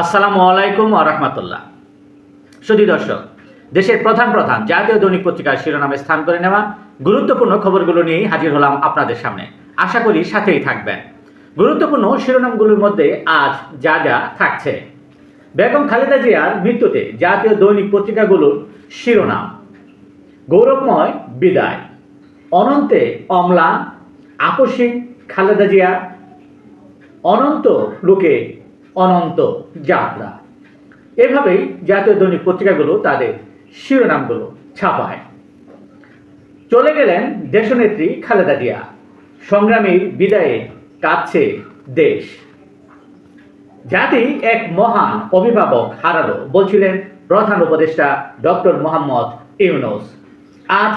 আসসালামু আলাইকুম রহমতুল্লাহ। সুধী দর্শক, দেশের প্রধান প্রধান জাতীয় দৈনিক পত্রিকার শিরোনামে স্থান করে নেওয়া গুরুত্বপূর্ণ খবরগুলো নিয়েই হাজির হলাম আপনাদের সামনে। আশা করি সাথেই থাকবেন। গুরুত্বপূর্ণ শিরোনামগুলোর মধ্যে আজ যা যা থাকছে। বেগম খালেদা জিয়ার মৃত্যুতে জাতীয় দৈনিক পত্রিকাগুলোর শিরোনাম। গৌরবময় বিদায়। অনন্তে অমলা, আপসী খালেদা জিয়া। অনন্ত লোকে অনন্ত যাত্রা। এভাবেই জাতীয় দৈনিক পত্রিকাগুলো তাদের শিরোনামগুলো ছাপায়। চলে গেলেন দেশনেত্রী খালেদা জিয়া। সংগ্রামীর বিদায়ে কাঁদছে দেশ। জাতি এক মহান অভিভাবক হারালো, বলছিলেন প্রধান উপদেষ্টা ডক্টর মোহাম্মদ ইউনুস। আজ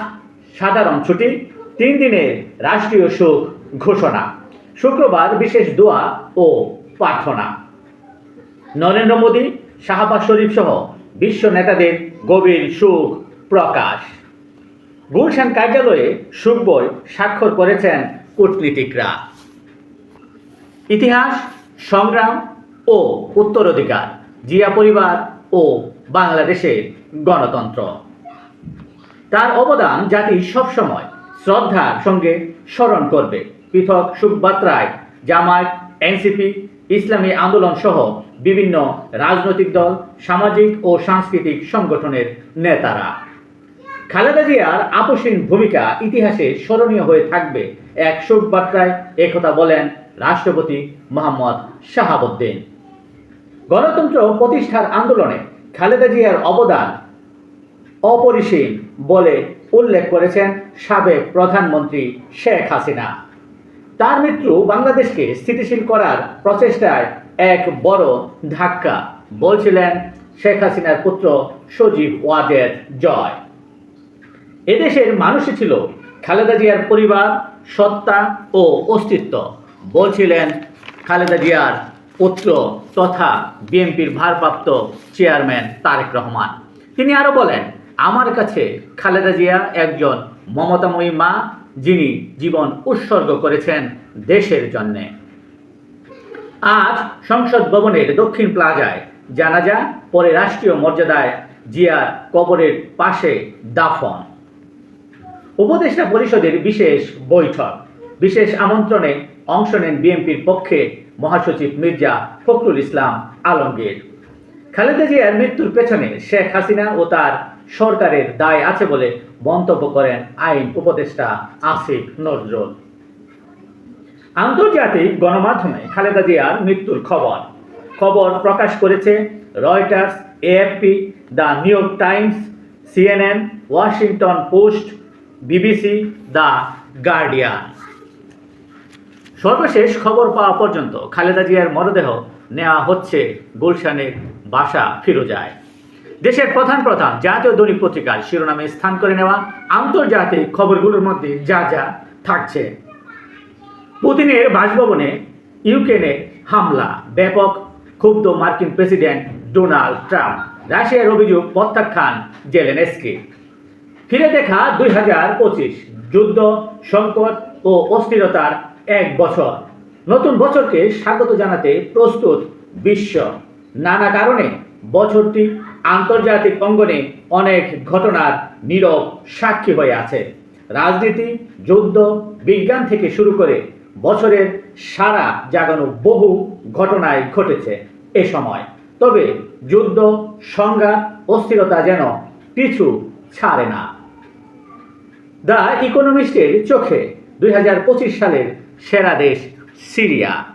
সাধারণ ছুটি, তিন দিনের রাষ্ট্রীয় শোক ঘোষণা। শুক্রবার বিশেষ দোয়া ও প্রার্থনা। নরেন্দ্র মোদী, শাহবাজ শরীফ সহ বিশ্ব নেতাদের গভীর সুখ প্রকাশ। গুলশান কার্যালয়ে সুখ বই স্বাক্ষর করেছেন কূটনীতিকরা। ইতিহাস, সংগ্রাম ও উত্তরাধিকার, জিয়া পরিবার ও বাংলাদেশের গণতন্ত্র। তার অবদান জাতি সবসময় শ্রদ্ধার সঙ্গে স্মরণ করবে। পৃথক সুখবার্তায় জামায়াত, এনসিপি ইসলামী আন্দোলন সহ বিভিন্ন রাজনৈতিক দল, সামাজিক ও সাংস্কৃতিক সংগঠনের নেতারা। খালেদা জিয়ার আপসীন ভূমিকা ইতিহাসে স্মরণীয় হয়ে থাকবে এক শোকবার্তায়। একথা বলেন রাষ্ট্রপতি মোহাম্মদ শাহাবুদ্দিন। গণতন্ত্র প্রতিষ্ঠার আন্দোলনে খালেদা জিয়ার অবদান অপরিসীম বলে উল্লেখ করেছেন সাবেক প্রধানমন্ত্রী শেখ হাসিনা। তার মৃত্যু বাংলাদেশকে স্থিতিশীল করার প্রচেষ্টায় এক বড় ধাক্কা, বলছিলেন শেখ হাসিনার পুত্র সজীব ওয়াজেদ জয়। এদেশের মানুষই ছিল খালেদা জিয়ার পরিবার, সত্তা ও অস্তিত্ব, বলছিলেন খালেদা জিয়ার পুত্র তথা বিএনপির ভারপ্রাপ্ত চেয়ারম্যান তারেক রহমান। তিনি আরও বলেন, আমার কাছে খালেদা জিয়া একজন মমতাময়ী মা যিনি জীবন উৎসর্গ করেছেন দেশের জন্যে। আজ সংসদ ভবনের দক্ষিণ প্লাজায় জানাজা, পরে রাষ্ট্রীয় মর্যাদায় জিয়ার কবরের পাশে দাফন। উপদেষ্টা পরিষদের বিশেষ বৈঠক। বিশেষ আমন্ত্রণে অংশ নেন বিএনপির পক্ষে মহাসচিব মির্জা ফখরুল ইসলাম আলমগীর। খালেদা জিয়ার মৃত্যুর পেছনে শেখ হাসিনা ও তার সরকারের দায় আছে বলে মন্তব্য করেন আইন উপদেষ্টা আসিফ নজরুল। আন্তর্জাতিক গণমাধ্যমে খালেদা জিয়ার মৃত্যুর খবর। খবর প্রকাশ করেছে Reuters, AFP, the New York Times, CNN, Washington Post, BBC, the Guardian. সর্বশেষ খবর পাওয়া পর্যন্ত খালেদা জিয়ার মরদেহ নেওয়া হচ্ছে গুলশানের বাসা ফিরোজায়। দেশের প্রধান প্রধান জাতীয় দৈনিক পত্রিকার শিরোনামে স্থান করে নেওয়া আন্তর্জাতিক খবরগুলোর মধ্যে যা যা থাকছে। পুতিনের বাসভবনে ইউক্রেনে হামলা, ব্যাপক ক্ষুব্ধ মার্কিন প্রেসিডেন্ট ডোনাল্ড ট্রাম্প, রাশিয়ার অভিযোগ প্রত্যাখ্যান জেলেনেস্কি। ফিরে দেখা দুই হাজার পঁচিশ, যুদ্ধ, সংকট ও অস্থিরতার এক বছর। নতুন বছরকে স্বাগত জানাতে প্রস্তুত বিশ্ব। নানা কারণে বছরটি আন্তর্জাতিক অঙ্গনে অনেক ঘটনার নীরব সাক্ষী হয়ে আছে। রাজনীতি, যুদ্ধ, বিজ্ঞান থেকে শুরু করে বছরের সারা জাগানো বহু ঘটনায় ঘটেছে এ সময়। তবে যুদ্ধ, সংঘাত, অস্থিরতা যেন পিছু ছাড়ে না। দ্য ইকোনমিস্টের চোখে দুই হাজার পঁচিশ সালের সেরা দেশ সিরিয়া।